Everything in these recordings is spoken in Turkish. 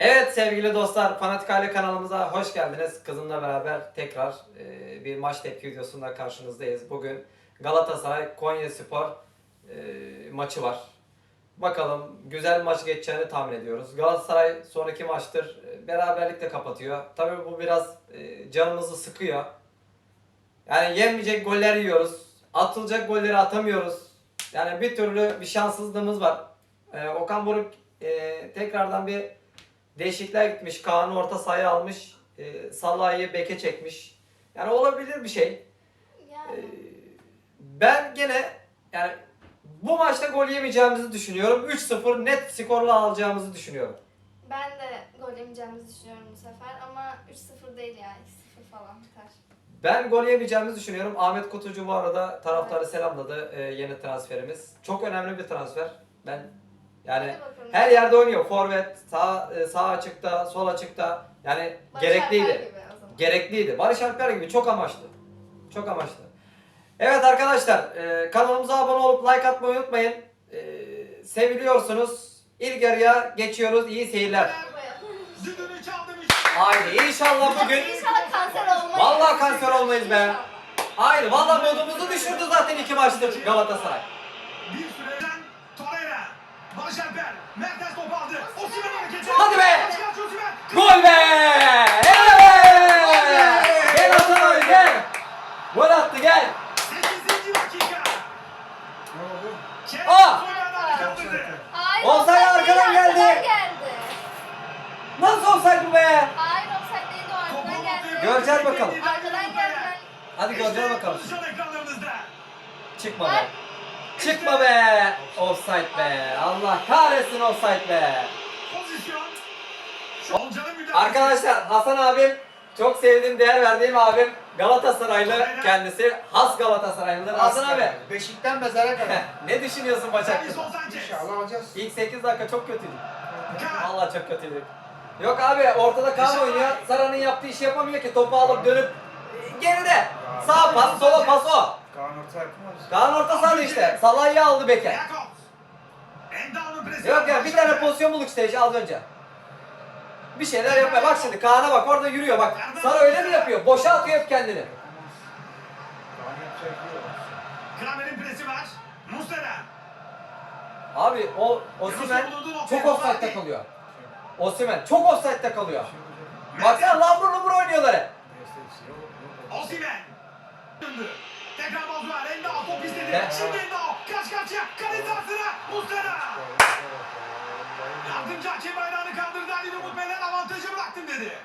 Evet sevgili dostlar, Fanatik Aile kanalımıza hoş geldiniz. Kızımla beraber tekrar e, bir maç tepki videosunda karşınızdayız. Bugün Galatasaray Konya Spor e, maçı var. Bakalım güzel maç geçeceğini tahmin ediyoruz. Galatasaray sonraki maçtır e, beraberlikle kapatıyor. Tabii bu biraz e, canımızı sıkıyor. Yani yenmeyecek goller yiyoruz. Atılacak golleri atamıyoruz. Yani bir türlü bir şanssızlığımız var. E, Okan Buruk e, tekrardan bir değişikliğe gitmiş. Kaan'ı orta sahaya almış. E, Salah'ı beke çekmiş. Yani olabilir bir şey. E, Yani ben gene yani bu maçta gol yemeyeceğimizi düşünüyorum. 3-0 net skorla alacağımızı düşünüyorum. ben de gol yemeyeceğimizi düşünüyorum bu sefer ama 3-0 değil ya 2-0 falan biter. Ben gol yemeyeceğimizi düşünüyorum. Ahmet Kutucu bu arada taraftarı selamladı e, yeni transferimiz. Çok önemli bir transfer. Ben yani her yerde oynuyor. Forvet, sağ e, sağ açıkta, sol açıkta. Yani Barış Alper gerekliydi. gibi o zaman. Gerekliydi. Barış Alper gibi çok amaçlı. Çok amaçlı. Evet arkadaşlar e, kanalımıza abone olup like atmayı unutmayın. E, seviliyorsunuz. İlk yarıya geçiyoruz. İyi seyirler. Çaldı Haydi inşallah bugün. İnşallah kanser olmayız. Vallahi kanser olmayız be. Haydi vallahi modumuzu düşürdü zaten iki maçtır Galatasaray. Barış Alper. Mertens topu aldı. Osimhen hareketi. Hadi be! Gol be! Evet! Gel Hasan abi gel. Gol attı gel. 8. dakika. Aa! Offside offside arkadan geldi. arkadan geldi. Nasıl olsaydı bu be? Hayır offside değil o arkadan geldi. Göreceğiz bakalım. Arkadan geldi. Hadi göreceğiz bakalım. Ekranlarınızda. Çıkma be. Offside be. Allah kahretsin offside be. Arkadaşlar Hasan abim çok sevdiğim, değer verdiğim abim Galatasaraylı kendisi. Has Galatasaraylıdır. Hasan abi Beşikten mezara kadar. ne düşünüyorsun maç hakkında? İnşallah alacağız. İlk 8 dakika çok kötüydü. Kaan. Vallahi çok kötüydü. Yok abi ortada Kaan oynuyor. Sara'nın yaptığı işi yapamıyor ki. Topu alıp dönüp e, geride. Sağ pas, sola pas o. Kaan orta yapamaz. Kaan orta sahada işte. Salah'ı aldı Beker. Yok ya bir tane pozisyon bulduk işte az önce. Bir şeyler yapmaya bak şimdi Kaan'a bak orada yürüyor bak. Sara öyle mi yapıyor? Boşa atıyor hep kendini. Yok. Kramer'in presi var. Muslera. Abi o Osimhen çok offside'de kalıyor. Osimhen çok offside'de kalıyor. Baksana lambur lambur oynuyorlar hep. Desteği Tekrar Bazuar. Endal top istedi. Şimdi Endal. Kaç karşıya. Kale sahasına. Muslera. Yardımcı hakem bayrağını kaldırdı. Ali Umut Beyler avantajı bıraktım dedi.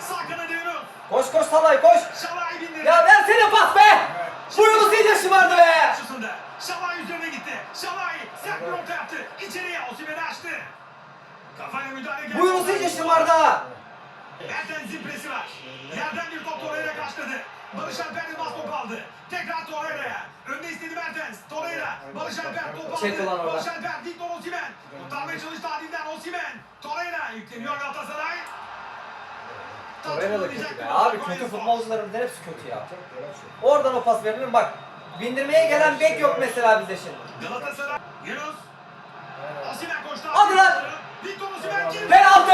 Sağ kanada Yunus. Koş koş Salay koş. Şalay bindirdi. Ya versene pas be. Bu Yunus iyice şımardı be. Karşısında. Şalay üzerine gitti. Şalay sert bir orta yaptı. İçeriye Osimhen'i açtı. Kafayla müdahale geldi. Bu Yunus iyice şımardı ha. Mertens'in presi var. Yerden bir top Torreira karşıladı. Barış Alper Yılmaz topu aldı. Tekrar Torreira'ya. Önde istedi Mertens. Torreira. Barış Alper topu aldı. Barış Alper. Victor Osimhen. Kurtarmaya çalıştı Adil'den Osimhen. Torreira yükleniyor Galatasaray. Torreira da kötü be. Abi kötü futbolcularımızın hepsi kötü ya. Oradan o pas verilir? Bak. Bindirmeye gelen bek yok mesela bizde şimdi. Galatasaray. Yunus. Osimhen koştu. Hadi lan. Victor Osimhen girdi. Penaltı.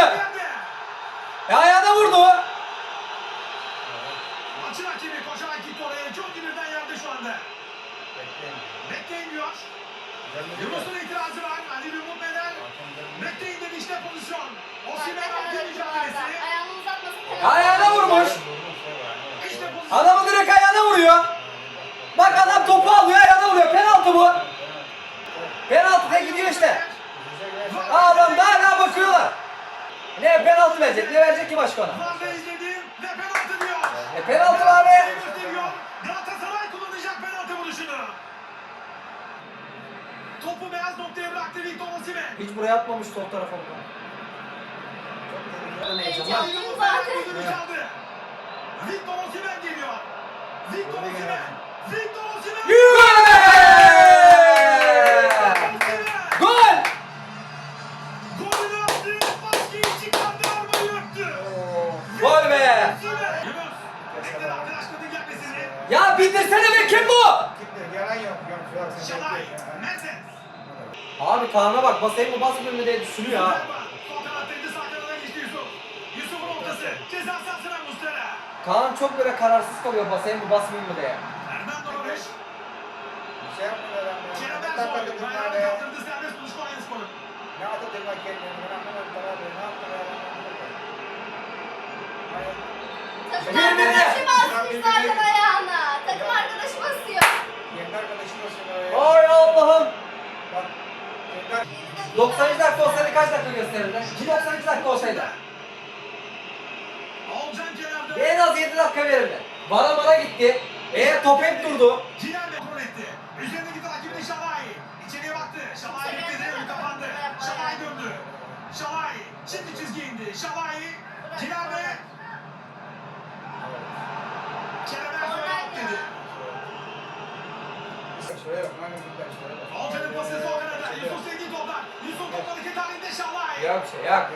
Ya ayağına vurdu. Maçın hakemi koşarak gitti oraya. Çok birden yerde şu anda. Diyor. Yunus'un itirazı var. Ali Umut Beden. Bekleyin dedi işte pozisyon. Osimhen hakem mücadelesi. Ayağını uzatmasın. Ya ayağına vurmuş. İşte pozisyon. Adamı direkt ayağına vuruyor. Bak adam topu alıyor ayağına vuruyor. Penaltı bu. Penaltı da gidiyor işte. Adam da hala bakıyorlar. Ne penaltı verecek? Ne verecek ki başka ona? Varda izledim ve penaltı diyor. E penaltı var be. Galatasaray kullanacak penaltı vuruşunu. Topu beyaz noktaya bıraktı Victor Osimhen. Hiç buraya atmamış sol tarafa bu. Çok heyecanlı. Ali Umut Beden düdüğünü çaldı. Victor Osimhen geliyor. Victor Osimhen. Victor Osimhen. Ya bindirsene be kim bu? Gitme, yalan yok. Yok, Şalay. Mertens. Abi Kaan'a bak basayım mı basmayayım mı diye düşünüyor ha. Sol kanatta 1-0 ortası. Ceza sahasına Muslera. Kaan çok böyle kararsız kalıyor basayım mı basmayayım mı diye. Fernando Torres. Bir şey yapmıyor adam ya. Kerem Ne Ersoy. takladın Bayrağını böyle? kaptırdı serbest vuruş Konyaspor'un. Ne atadın bak kendini? Ben anlamadım beraber. Ne yaptın ya? Hayır. Takım Birbirine. Ay Allah'ım. Bak. Kendi 90. dakika olsaydı kaç dakika gösterirdi? 92 dakika olsaydı. En az 7 dakika verirdi. Bana bana gitti. E top hep durdu. Cilerle kontrol etti. Üzerindeki takibini Şalay. İçeriye baktı. Şalay bekledi. Önü kapandı. Şalay döndü. Şalay. Şimdi çizgi indi. Şalay. Cilerle. Yok bir şey yok.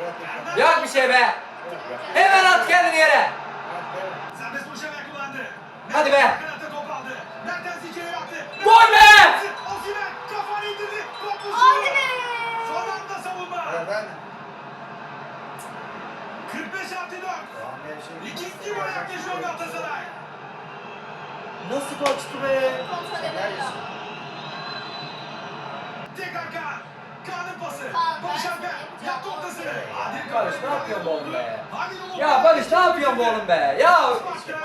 Yok, bir şey be. Hemen at kendini yere. Serbest vuruş hemen kullandı. Hadi be. Kanatta top aldı. Mertens içeriye baktı. Gol be! Osimhen kafanı indirdi. Top vurdu. Hadi be. Son anda savunma. Ben 45 artı 4. Tamam, ya şey- İkinci gol yaklaşıyor Galatasaray. Nasıl kaçtı be? Kontrol edemiyor. Tekrar. Kaan'ın pası. Barış Alper. Yaptı ortasını. Adil Barış, ne yapıyorsun oğlum be? Ya Barış ne yapıyorsun oğlum be? Ya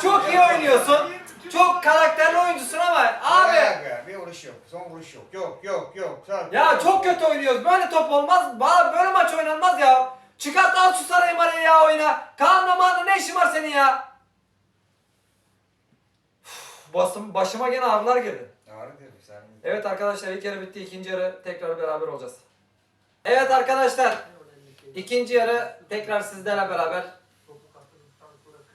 çok iyi oynuyorsun. Çok karakterli oyuncusun ama abi. Abi. Bir vuruş yok. Son vuruş yok. Yok yok yok. Ya çok kötü oynuyoruz. Böyle top olmaz. Böyle maç oynanmaz ya. Çıkart al şu sarayı marayı ya oyna. Kaan'la Maan'la ne işin var senin ya? Üf, Basım, başıma gene ağrılar girdi. Ağrı dedi sen. Evet arkadaşlar ilk yarı bitti. ikinci yarı tekrar beraber olacağız. Evet arkadaşlar. ikinci yarı tekrar sizlerle beraber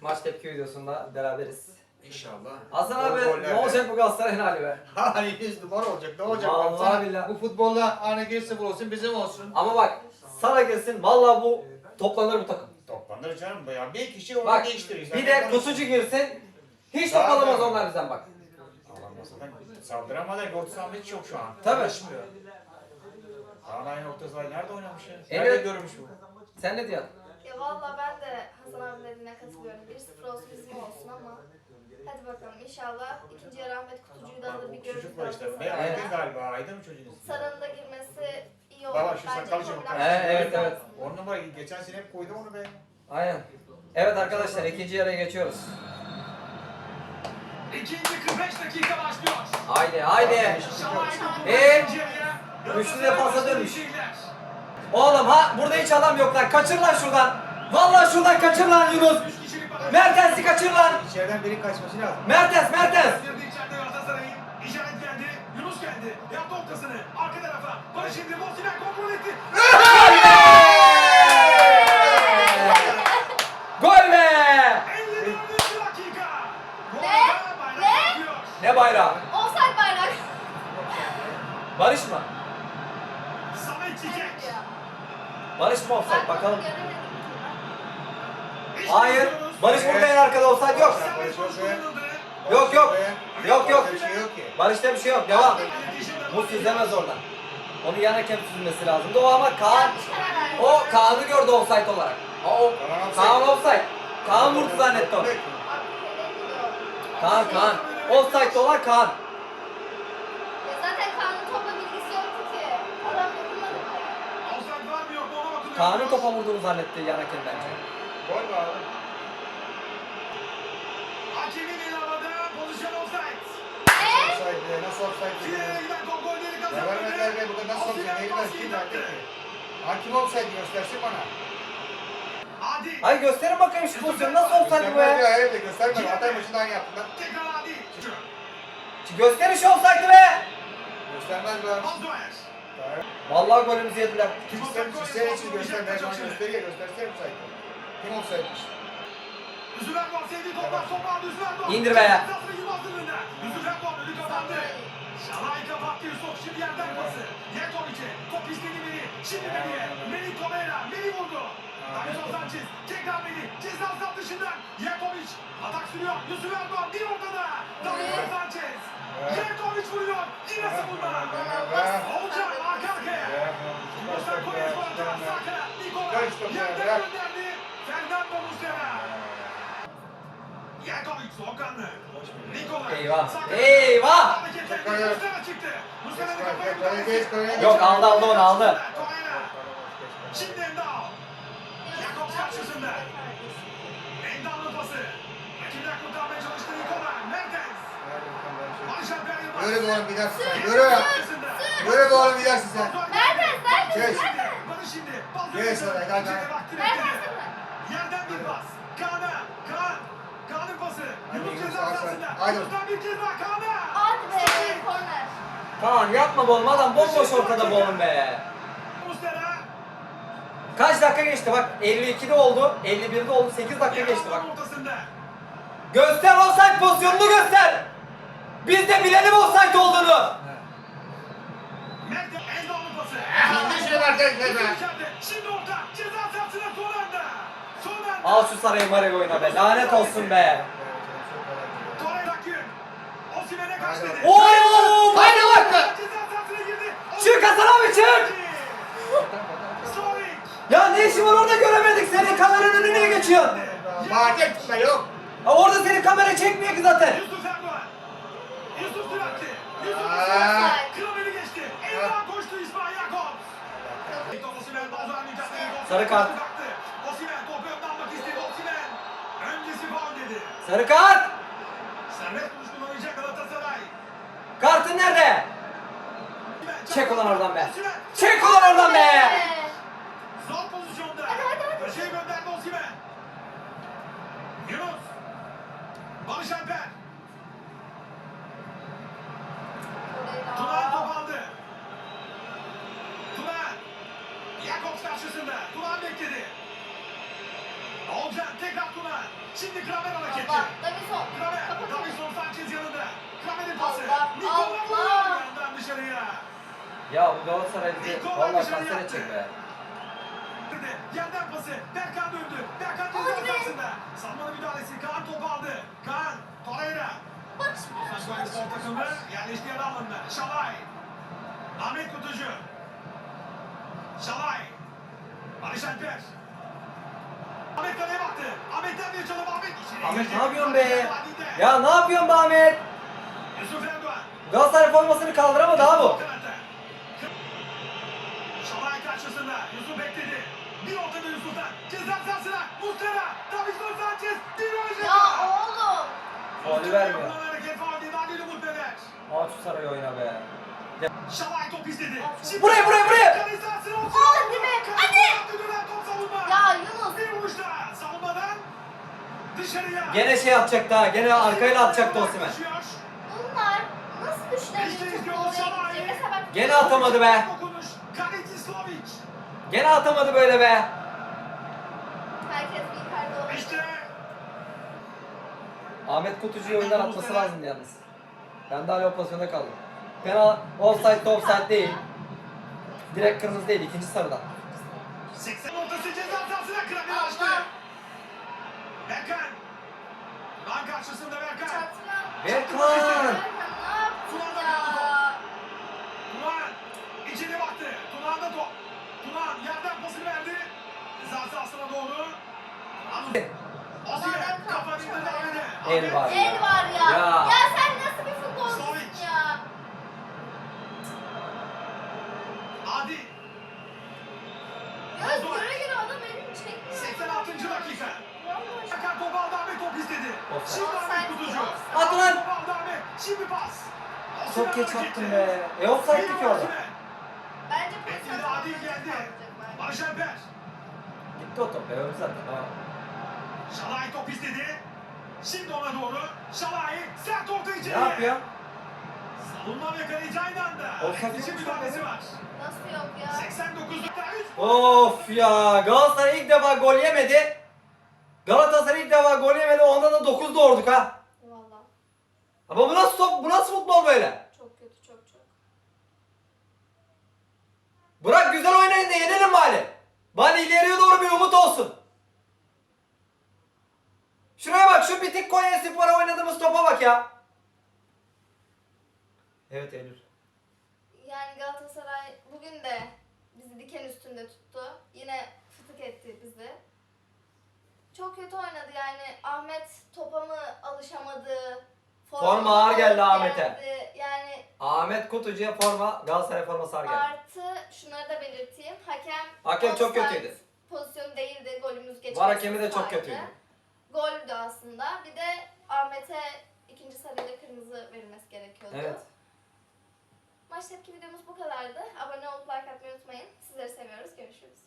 maç tepki videosunda beraberiz. İnşallah. Hasan abi ne olacak bu Galatasaray'ın hali be? Hani biz numara olacak. Ne olacak? Vallahi Baksana, billahi. Bu futbolla hani 1-0 olsun bizim olsun. Ama bak sana gelsin vallahi bu toplanır bu takım. Toplanır canım. Ya bir kişi onu Bak değiştirir. bir de tutucu girsin. Hiç Daha da- onlar bizden bak. Alamazlar. Saldıramadı. Orta sahamız hiç yok şu an. Tabii. Çalışmıyor. Kaan aynı orta sahayı nerede oynamış ya? Evet. Nerede görmüş bu? Sen ne diyorsun? Ya valla ben de Hasan abi dediğine katılıyorum. 1-0 olsun bizim olsun ama hadi bakalım inşallah ikinci yarı Ahmet Kutucu'yu da alır bir Bu görürüz çocuk var işte. Ne Galatasaray'da. Aydın galiba. Aydın mı çocuğun ismi? Sarı'nın da girmesi iyi olur. Baba şu Bence çabuk. He, evet, evet. On numara geçen sene hep koydu onu be. Aynen. Evet arkadaşlar ikinci yarıya geçiyoruz. İkinci 45 dakika başlıyor. Haydi haydi. Şalay Ee, ikinci yarıya. Üçlü defansa dönmüş. Oğlum ha burada hiç adam yok lan. Kaçır lan şuradan. Vallahi şuradan kaçır lan Yunus. Mertens'i kaçır lan. İçeriden biri kaçması lazım. Mertens Mertens. İşaret geldi. Yunus geldi. Yaptı ortasını. Arka tarafa. Barış indi. Mosinay kontrol etti. Süzmesi lazımdı. O ama Kaan. O Kaan'ı gördü offside olarak. O, o Kaan offside. Kaan vurdu zannetti onu. Kaan Kaan. Offside olan Kaan. Zaten Kaan'ın topla bilgisi yoktu ki. Adam dokunmadı var. Kaan'ın topa vurduğunu zannetti yan hakem bence. Gol mü abi? Hakemin havada pozisyon offside. Ne? Offside ya, Nasıl offside ya? Finale giden top golleri Ya vermediler kazanmadı. be burada nasıl kim verdi taktı. ki? Hakim offside göstersin bana. Adi. Hayır gösterin bakayım şu pozisyonu nasıl offside bu Göstermedi be? ya evde göstermedi. Hatay maçında aynı yaptılar. Tekrar Adi. Gösterin şu offside'ı be. Göstermez be. Mazdoyer. Vallahi golümüzü yediler. Sistem, sistem için göstermez. Bana gösteriyor. Göstersene offside. Kim offside'miş? Üzülen var sevdiği toplar topu aldı Üzülen var. İndir be ya. Üzülen var önü kapandı. Şalay kapattı Yusuf şimdi yerden pası. Yetovic'e top istedi Meri. Şimdi Meri'ye. Meri Torreira. Meri vurdu. Davison Sanchez. Tekrar Meri. Ceza sahası dışından. Yetovic. Atak sürüyor. Yusuf Erdoğan bir ortada. Davison Sanchez. Yetovic vuruyor. Yine savunma. Olcay arka arkaya. Yunus'tan Koyes var. Saka. Nikola. Kaç topu ya, Yerden bırak. Geç, geç. Yok, aldı, aldı onu, aldı. Şimdi Endao. Jakobs karşısında. Enda'nın pası. Rakipler kurtarmaya çalıştı Nikola. Mertens. Yürü be oğlum gidersin sen. Yürü. Yürü be oğlum gidersin sen. Mertens, Mertens, Geç. Geç oraya, Mertens? Yerden bir pas. Kaan'a. Kaan. Kaan'ın pası. Yunus ceza sahasında. Yunus'tan bir kez daha Kaan'a. Hadi be, korner. Kaan yapma bu oğlum adam bomboş ortada bu oğlum be. Muslera. Kaç dakika geçti bak 52'de oldu 51'de oldu 8 dakika geçti bak. Ortasında. Göster offside pozisyonunu göster. Biz de bilelim offside olduğunu. Mertens. Enda'nın pası. Be. İçeride. Şimdi orta. Al şu sarayı marayı oyna be lanet olsun be. Oo haydi bak. Çık Hasan abi çık. Ya ne işin var orada göremedik seni kameranın önüne geçiyorsun. Fatih tutma yok. Ha orada seni kamera çekmiyor ki zaten. Yusuf Erdoğan. Yusuf Süratli. Yusuf Aa. Süratli. Krameri geçti. Elden koştu İsmail Yakup. Victor Osimhen Bozan mücadele. Sarı kart. Osimhen topu önden almak istedi. Osimhen. Öncesi faul dedi. Sarı kart. Serbest vuruş kullanacak Galatasaray. Kartın nerede? Çek ulan oradan be. Çek ulan oradan be. Zor pozisyonda. Hadi, hadi, hadi. Köşeye gönderdi Osimhen. Yunus. Barış Alper. Turan top aldı. Turan. Jakobs karşısında. Turan bekledi. Olcan tekrar Turan. Şimdi Kramer hareketi. Allah, Davison. Kramer. Davison Sanchez yanında. Kramer'in pası. Nikola vuruyor yandan dışarıya. Ya bu Galatasaray bizi valla kanser edecek be. Yerden pası. Berkan döndü. Berkan be. sahasında. Salmanın müdahalesi. Kaan topu aldı. Kaan. Torreira. Bak, Saçma spor takımı yerleştiği yer alındı. Şalay. Ahmet Kutucu. Şalay. Barış Alper. Ahmet kaleye baktı. Ahmet'ten bir çalım Ahmet. İçeri Ahmet ne yapıyorsun be? Ya ne yapıyorsun be Ahmet? Yusuf Erdoğan. Galatasaray formasını kaldıramadı ha bu. Şalay karşısında. Yusuf bekledi. Bir ortada Yusuf'tan. Ceza sahasına. Muslera. Davison Sanchez. Önce. Ya oğlum. Faulü vermiyor. Hareket faul Bener. Al şu sarayı oyna be. Şalay top. Şimdi- Buraya, buraya, buraya! Sahasına olsun. Hadi. Ya Yunus. Bir vuruş daha. Savunmadan dışarıya. Gene şey atacak daha. Gene arkayla atacaktı Osimhen. Bunlar nasıl oraya gidecek? Mesela bak. Gene atamadı be. Dokunuş. Kaleci Slavic. Gene atamadı böyle be. Herkes bir yukarıda olur. İşte Ahmet Kutucu'yu oyundan atması lazım yalnız. Ben o pozisyonda kaldım. Penal offside de offside değil. Direkt kırmızı değil ikinci sarıdan. 80 ortası ceza sahasına Kramer açtı. Berkan. Lan karşısında Berkan. Berkan. Berkan ne yaptın ya? Turan içeri baktı. Turan da top. Turan yerden pasını verdi. Ceza sahasına doğru. Osimhen kafa indirdi Ahmet'e. El var. El var ya. Ya. Ya, Şimdi Ahmet Kutucu. At Ahmet. Şimdi pas. Çok geç attın be. E offside'di ki orada. Bence pozisyon Bekledi Adi geldi. kalacak Barış Alper. Gitti o top be öldü zaten. Ha. Şalay top istedi. Şimdi ona doğru. Şalay sert orta Ne içeriye. yapıyor? Savunma ve kaleci aynı anda. Offside müdahalesi an? var. Nasıl yok ya? 89'lukta 3 Of ya Galatasaray ilk defa gol yemedi. Galatasaray ilk defa gol yemedi onda da 9 doğurduk ha. Valla. Ama bu nasıl top, bu nasıl futbol böyle? Çok kötü çok çok. Bırak güzel oynayın da yenelim bari. Bari ileriye doğru bir umut olsun. Şuraya bak şu bitik Konya Spor'a oynadığımız topa bak ya. Evet Eylül. Yani Galatasaray bugün de bizi diken üstünde tuttu. Yine fıtık etti çok kötü oynadı yani. Ahmet topa mı alışamadı? Forma ağır geldi Ahmet'e. Yani Ahmet Kutucu'ya forma Galatasaray forması ağır geldi. artı şunları da belirteyim. Hakem Hakem çok kötüydü. Pozisyon değildi. Golümüz geçmesi. Var hakemi de çok kötüydü. Goldü aslında. Bir de Ahmet'e ikinci sarıyla kırmızı verilmesi gerekiyordu. Evet. Maç tepki videomuz bu kadardı. Abone olup like atmayı unutmayın. Sizleri seviyoruz. Görüşürüz.